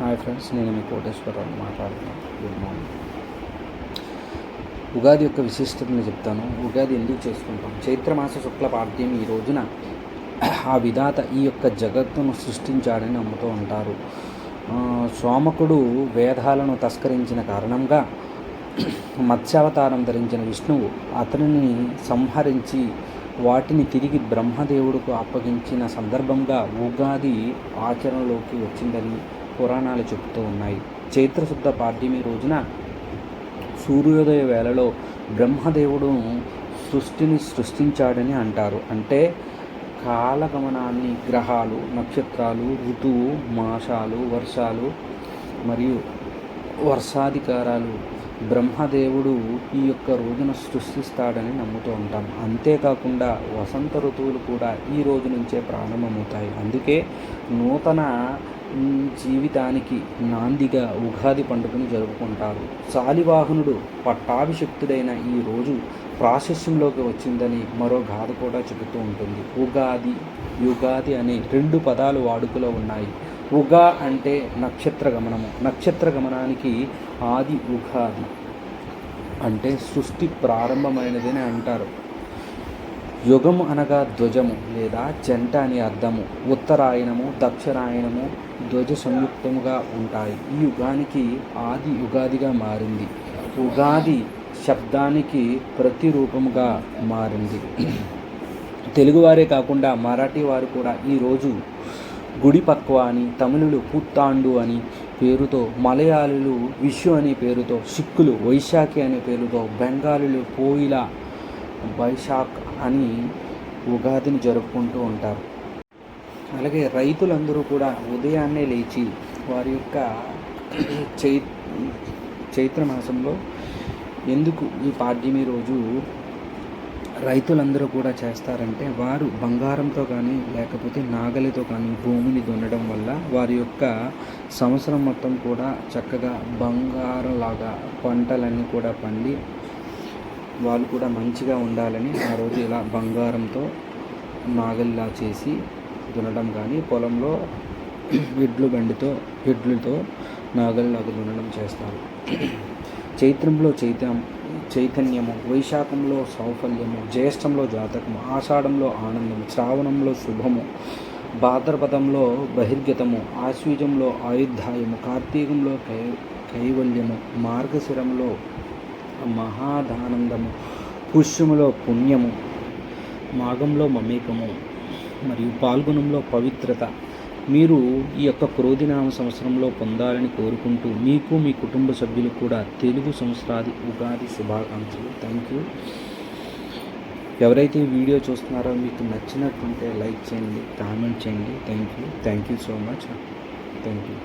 Hi friends నేను మీ కోటేశ్వరరావు మాట్లాడుతున్నాను. Good morning Ugadi యొక్క విశిష్టతను చెప్తాను. ఉగాది ఎందుకు చేసుకుంటాం? చైత్రమాస శుక్ల పాఠ్యం ఈ రోజున ఆ విధాత ఈ యొక్క జగత్తును సృష్టించాడని నమ్ముతూ ఉంటారు. సోమకుడు వేదాలను తస్కరించిన కారణంగా మత్స్యావతారం ధరించిన విష్ణువు అతనిని సంహరించి వాటిని తిరిగి బ్రహ్మదేవుడుకు అప్పగించిన సందర్భంగా ఉగాది ఆచరణలోకి వచ్చిందని పురాణాలు చెబుతూ ఉన్నాయి. చైత్రశుద్ధ పాడ్యమి రోజున సూర్యోదయ వేళలో బ్రహ్మదేవుడు సృష్టిని సృష్టించాడని అంటారు. అంటే కాలగమనాన్ని గ్రహాలు నక్షత్రాలు ఋతువు మాసాలు వర్షాలు మరియు వర్షాధికారాలు బ్రహ్మదేవుడు ఈ యొక్క రోజున సృష్టిస్తాడని నమ్ముతూ ఉంటాం. అంతేకాకుండా వసంత ఋతువులు కూడా ఈ రోజు నుంచే ప్రారంభమవుతాయి. అందుకే నూతన జీవితానికి నాందిగా ఉగాది పండుగను జరుపుకుంటారు. శాలివాహనుడు పట్టాభిషక్తుడైన ఈ రోజు ప్రాశస్యంలోకి వచ్చిందని మరో గాథ కూడా చెబుతూ ఉంటుంది. ఉగాది యుగాది అనే రెండు పదాలు వాడుకలో ఉన్నాయి. ఉగా అంటే నక్షత్ర గమనము. నక్షత్ర గమనానికి ఆది ఉగాది అంటే సృష్టి ప్రారంభమైనదని అంటారు. యుగము అనగా ధ్వజము లేదా జంట అని అర్థము. ఉత్తరాయణము దక్షిణాయనము ధ్వజ సంయుక్తముగా ఉంటాయి. ఈ యుగానికి ఆది యుగాదిగా మారింది. ఉగాది శబ్దానికి ప్రతిరూపముగా మారింది. తెలుగువారే కాకుండా మరాఠీ వారు కూడా ఈరోజు గుడి పక్వ అని తమిళులు పుత్తాండు అని పేరుతో మలయాళులు విషు అనే పేరుతో సిక్కులు వైశాఖి అనే పేరుతో బెంగాలీలు పోయిలా బైశాఖ్ అని ఉగాదిని జరుపుకుంటూ ఉంటారు. అలాగే రైతులందరూ కూడా ఉదయాన్నే లేచి వారి యొక్క చై చైత్ర మాసంలో ఎందుకు ఈ పాడ్యమి రోజు రైతులందరూ కూడా చేస్తారంటే వారు బంగారంతో కానీ లేకపోతే నాగలితో కానీ భూమిని దున్నడం వల్ల వారి యొక్క సంవత్సరం మొత్తం కూడా చక్కగా బంగారంలాగా పంటలన్నీ కూడా పండి వాళ్ళు కూడా మంచిగా ఉండాలని ఆ రోజు ఇలా బంగారంతో నాగలిలా చేసి దున్నడం కానీ పొలంలో ఎడ్లు బండితో ఎడ్లతో నాగలిలాగా దున్నడం చేస్తారు. చైత్రంలో చైతం చైతన్యము వైశాఖంలో సౌఫల్యము జ్యేష్టంలో జాతకము ఆషాఢంలో ఆనందము శ్రావణంలో శుభము భాద్రపదంలో బహిర్గతము ఆశ్వీజంలో ఆయుద్ధాయము కార్తీకంలో కై కైవల్యము మార్గశిరంలో మహాదానందము. పుష్యములో పుణ్యము మాఘంలో మమేకము మరియు పాల్గొనంలో పవిత్రత. మీరు ఈ యొక్క క్రోధినామ సంవత్సరంలో పొందాలని కోరుకుంటూ మీకు మీ కుటుంబ సభ్యులు కూడా తెలుగు సంవత్సరాది ఉగాది శుభాకాంక్షలు. థ్యాంక్ యూ ఎవరైతే ఈ వీడియో చూస్తున్నారో మీకు నచ్చినట్టుంటే లైక్ చేయండి కామెంట్ చేయండి. Thank you thank you so much thank you